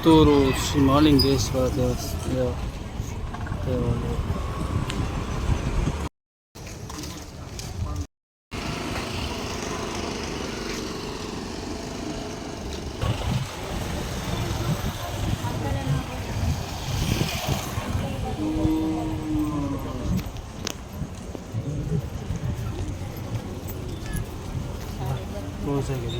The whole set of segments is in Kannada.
ಪುತ್ತೂರು ಶ್ರೀ ಮಹಾಲಿಂಗೇಶ್ವರ ದೇವಸ್ಥಾನ ದೇವಾಲಯ ಕ್ಲೋಸ್ ಆಗಿದೆ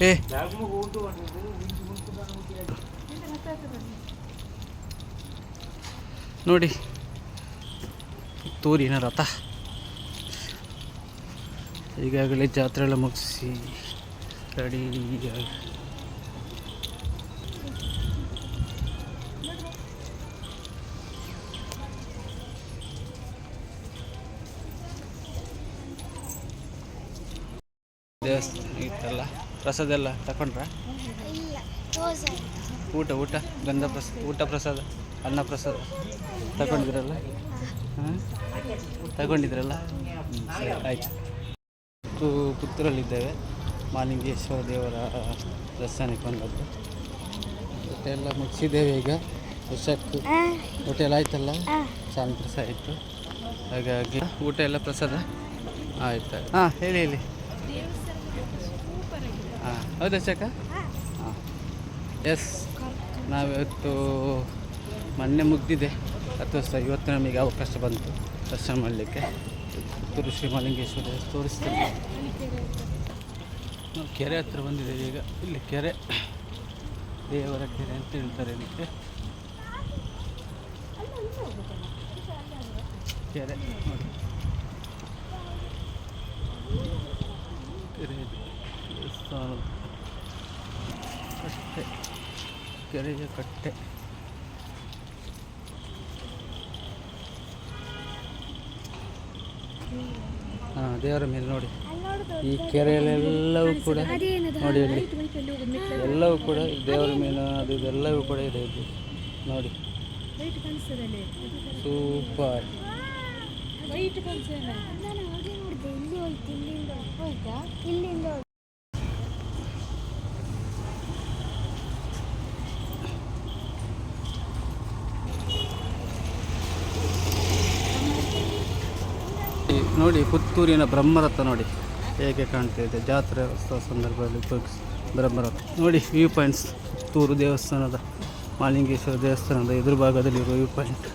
ಏ. ನೋಡಿ ತೂರಿನ ರಥ ಈಗಾಗಲೇ ಜಾತ್ರೆ ಎಲ್ಲ ಮುಗಿಸಿ ರೆಡಿ ದೇವಸ್ಥಾನ ಇತ್ತಲ್ಲ? ಪ್ರಸಾದ ಎಲ್ಲ ತಗೊಂಡ್ರ ಊಟ ಊಟ ಗಂಧ ಪ್ರಸಾದ ಊಟ ಪ್ರಸಾದ ಅನ್ನ ಪ್ರಸಾದ ತಗೊಂಡಿದ್ರಲ್ಲ ಹಾಂ? ತಗೊಂಡಿದ್ರಲ್ಲ? ಸರಿ ಆಯ್ತು. ಪುತ್ತು ಪುತ್ತೂರಲ್ಲಿದ್ದೇವೆ ಮಾಲಿಂಗೇಶ್ವರ ದೇವರ ದರ್ಶನಕ್ಕೆ ಬಂದದ್ದು. ಊಟ ಎಲ್ಲ ಮುಗಿಸಿದ್ದೇವೆ ಈಗ. ವರ್ಷಕ್ಕೆ ಊಟ ಎಲ್ಲ ಆಯ್ತಲ್ಲ? ಸ್ವಾಮಿ ಪ್ರಸಾದ ಆಯಿತು. ಹಾಗಾಗಿ ಊಟ ಎಲ್ಲ ಪ್ರಸಾದ? ಆಯ್ತು. ಹಾಂ ಹೇಳಿ ಹೇಳಿ. ಹಾಂ ಹೌದಾ ಚಕ್ಕ ಹಾಂ. ಎಸ್ ನಾವಿವತ್ತು ಮೊನ್ನೆ ಮುಗ್ದಿದೆ. ಹತ್ತು ವರ್ಷ ಇವತ್ತು ನಮಗೆ ಅವಕಾಶ ಬಂತು ದರ್ಶನ ಮಾಡಲಿಕ್ಕೆ. ಪುತ್ತೂರು ಶ್ರೀ ಮಲಿಂಗೇಶ್ವರ ತೋರಿಸ್ತೀನಿ. ನಾವು ಕೆರೆ ಹತ್ರ ಬಂದಿದ್ದೇವೆ ಈಗ. ಇಲ್ಲಿ ಕೆರೆ ದೇವರ ಕೆರೆ ಅಂತ ಹೇಳ್ತಾರೆ ಇದಕ್ಕೆ. ಕೆರೆ ನೋಡಿ ಕೆರೆ ಇದು. ದೇವಸ್ಥಾನ ಕಟ್ಟೆ. ಕೆರೆಯ ಕಟ್ಟೆ. ಹಾಂ ದೇವರ ಮೇಲೆ ನೋಡಿ. ಈ ಕೆರೆಯಲ್ಲೆಲ್ಲವೂ ಕೂಡ ನೋಡಿ ಇಲ್ಲಿ. ಎಲ್ಲವೂ ಕೂಡ ದೇವರ ಮೇಲೆ ಅದು ಇದೆಲ್ಲವೂ ಕೂಡ ಇದೆ ಇದು ನೋಡಿ. ಸೂಪರ್. ನೋಡಿ, ಪುತ್ತೂರಿನ ಬ್ರಹ್ಮರಥ ನೋಡಿ. ಹೇಗೆ ಕಾಣ್ತಾ ಇದೆ? ಜಾತ್ರೆ ಉತ್ಸವ ಸಂದರ್ಭದಲ್ಲಿ ಬ್ರಹ್ಮರಥ. ನೋಡಿ ವ್ಯೂ ಪಾಯಿಂಟ್ಸ್ ಪುತ್ತೂರು ದೇವಸ್ಥಾನದ, ಮಾಲಿಂಗೇಶ್ವರ ದೇವಸ್ಥಾನದ ಎದುರು ಭಾಗದಲ್ಲಿರುವ ವ್ಯೂ ಪಾಯಿಂಟ್